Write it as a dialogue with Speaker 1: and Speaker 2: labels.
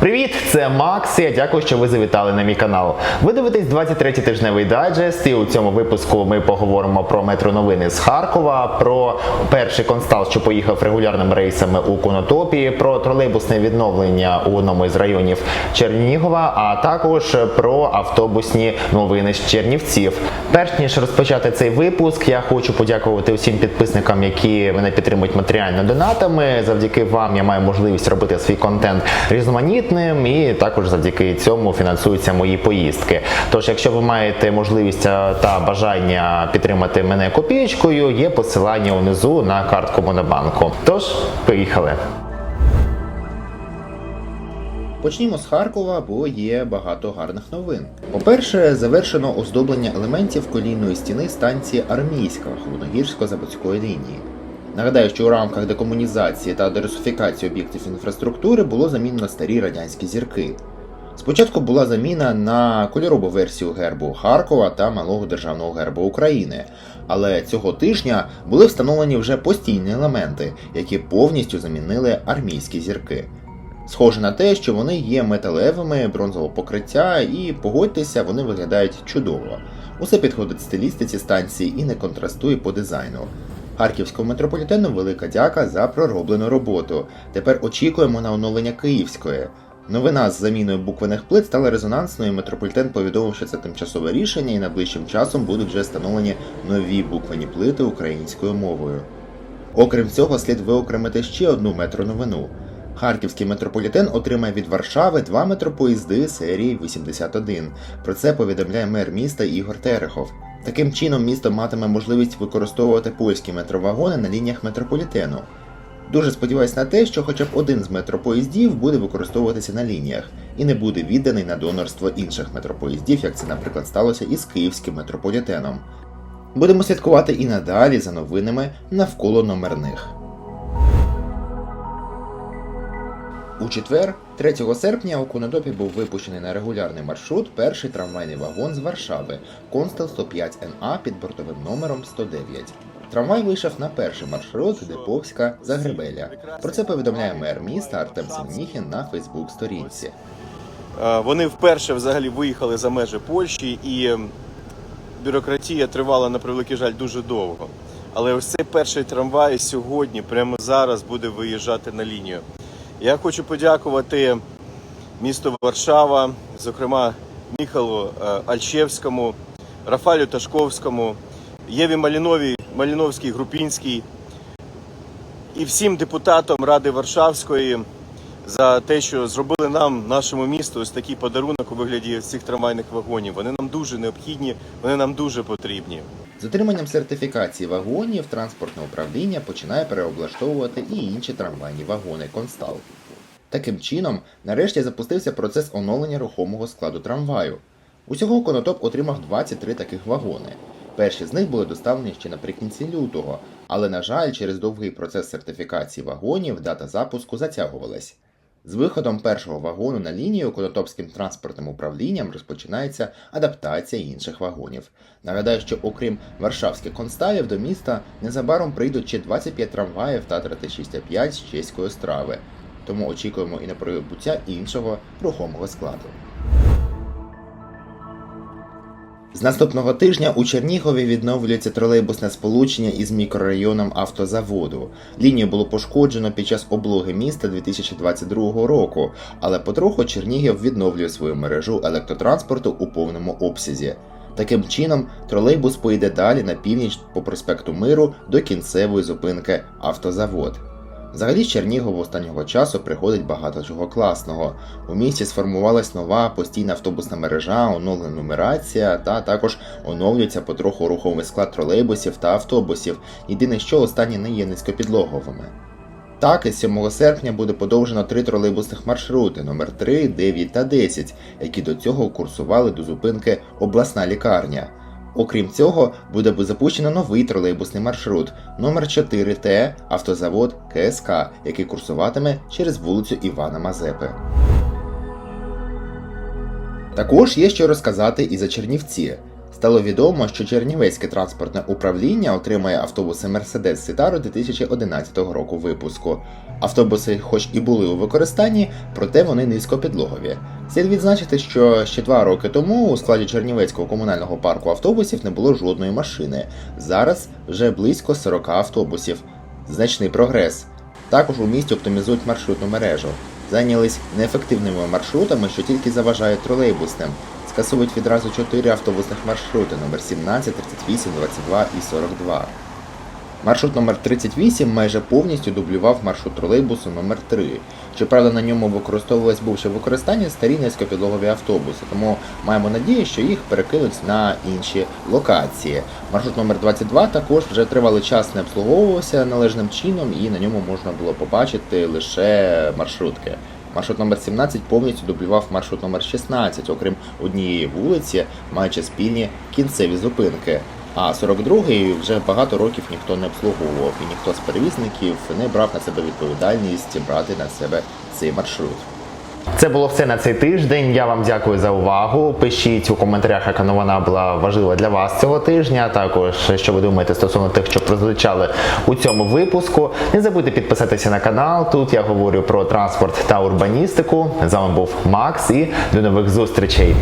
Speaker 1: Привіт, це Макс. Я дякую, що ви завітали на мій канал. Ви дивитесь 23-й тижневий дайджест. І у цьому випуску ми поговоримо про метро новини з Харкова, про перший констал, що поїхав регулярними рейсами у Конотопі, про тролейбусне відновлення у одному із районів Чернігова, а також про автобусні новини з Чернівців. Перш ніж розпочати цей випуск, я хочу подякувати усім підписникам, які мене підтримують матеріально донатами. Завдяки вам я маю можливість робити свій контент різноманітним, і також завдяки цьому фінансуються мої поїздки. Тож, якщо ви маєте можливість та бажання підтримати мене копієчкою, є посилання унизу на картку Монобанку. Тож, поїхали. Почнімо з Харкова, бо є багато гарних новин. По-перше, завершено оздоблення елементів колійної стіни станції Армійська Холодногірсько-Заводської лінії. Нагадаю, що у рамках декомунізації та дерусифікації об'єктів інфраструктури було замінено старі радянські зірки. Спочатку була заміна на кольорову версію гербу Харкова та малого державного гербу України, але цього тижня були встановлені вже постійні елементи, які повністю замінили армійські зірки. Схоже на те, що вони є металевими бронзового покриття, і погодьтеся, вони виглядають чудово. Усе підходить стилістиці станції і не контрастує по дизайну. Харківському метрополітену велика дяка за пророблену роботу. Тепер очікуємо на оновлення Київської. Новина з заміною буквених плит стала резонансною. Метрополітен повідомив, що це тимчасове рішення, і найближчим часом будуть вже встановлені нові буквені плити українською мовою. Окрім цього, слід виокремити ще одну метроновину. Харківський метрополітен отримає від Варшави два метропоїзди серії 81. Про це повідомляє мер міста Ігор Терехов. Таким чином, місто матиме можливість використовувати польські метровагони на лініях метрополітену. Дуже сподіваюся на те, що хоча б один з метропоїздів буде використовуватися на лініях і не буде відданий на донорство інших метропоїздів, як це, наприклад, сталося із київським метрополітеном. Будемо слідкувати і надалі за новинами навколо номерних. У четвер, 3 серпня, у Конотопі був випущений на регулярний маршрут перший трамвайний вагон з Варшави Констел 105 НА під бортовим номером 109. Трамвай вийшов на перший маршрут Деповська Загребеля. Про це повідомляє мер міста Артем Семніхін на Фейсбук-сторінці.
Speaker 2: Е, Вони вперше взагалі виїхали за межі Польщі, і бюрократія тривала на превеликий жаль дуже довго. Але ось цей перший трамвай сьогодні, прямо зараз, буде виїжджати на лінію. Я хочу подякувати місту Варшава, зокрема Міхалу е, Альчевському, Рафалю Ташковському, Єві Маліновій, Маліновській Групінській і всім депутатам Ради Варшавської за те, що зробили нам, нашому місту, ось такий подарунок у вигляді цих трамвайних вагонів. Вони нам дуже необхідні, вони нам дуже потрібні.
Speaker 1: З отриманням сертифікації вагонів транспортне управління починає переоблаштовувати і інші трамвайні вагони Констал. Таким чином, нарешті запустився процес оновлення рухомого складу трамваю. Усього Конотоп отримав 23 таких вагони. Перші з них були доставлені ще наприкінці лютого, але, на жаль, через довгий процес сертифікації вагонів дата запуску затягувалась. З виходом першого вагону на лінію Конотопським транспортним управлінням розпочинається адаптація інших вагонів. Нагадаю, що окрім варшавських консталів до міста незабаром прийдуть ще 25 трамваїв та 36,5 з чеської страви. Тому очікуємо і на прибуття іншого рухомого складу. З наступного тижня у Чернігові відновлюється тролейбусне сполучення із мікрорайоном автозаводу. Лінію було пошкоджено під час облоги міста 2022 року, але потроху Чернігів відновлює свою мережу електротранспорту у повному обсязі. Таким чином, тролейбус поїде далі на північ по проспекту Миру до кінцевої зупинки Автозавод. Взагалі з Чернігова останнього часу приходить багато чого класного. У місті сформувалась нова постійна автобусна мережа, оновлена нумерація, та також оновлюється потроху рухомий склад тролейбусів та автобусів. Єдине, що останні не є низькопідлоговими. Так, із 7 серпня буде подовжено три тролейбусних маршрути номер 3, 9 та 10, які до цього курсували до зупинки обласна лікарня. Окрім цього, буде запущено новий тролейбусний маршрут номер 4Т автозавод КСК, який курсуватиме через вулицю Івана Мазепи. Також є що розказати і за Чернівці. Стало відомо, що Чернівецьке транспортне управління отримає автобуси Mercedes Citaro 2011 року випуску. Автобуси, хоч і були у використанні, проте вони низькопідлогові. Слід відзначити, що ще два роки тому у складі Чернівецького комунального парку автобусів не було жодної машини. Зараз вже близько 40 автобусів. Значний прогрес. Також у місті оптимізують маршрутну мережу. Зайнялись неефективними маршрутами, що тільки заважають тролейбусним. Скасовують відразу 4 автобусних маршрути номер 17, 38, 22 і 42. Маршрут номер 38 майже повністю дублював маршрут тролейбусу номер 3 Щоправда, на ньому використовувались був ще в старі низькопідлогові автобуси, тому маємо надію, що їх перекинуть на інші локації. Маршрут номер 22 також вже тривалий час не обслуговувався належним чином, і на ньому можна було побачити лише маршрутки. Маршрут номер 17 повністю дублював маршрут номер 16, окрім однієї вулиці, маючи спільні кінцеві зупинки. А 42-й вже багато років ніхто не обслуговував, і ніхто з перевізників не брав на себе відповідальність брати на себе цей маршрут.
Speaker 3: Це було все на цей тиждень. Я вам дякую за увагу. Пишіть у коментарях, яка новина була важлива для вас цього тижня. Також що ви думаєте стосовно тих, що прозвучали у цьому випуску. Не забудьте підписатися на канал. Тут я говорю про транспорт та урбаністику. З вами був Макс і до нових зустрічей.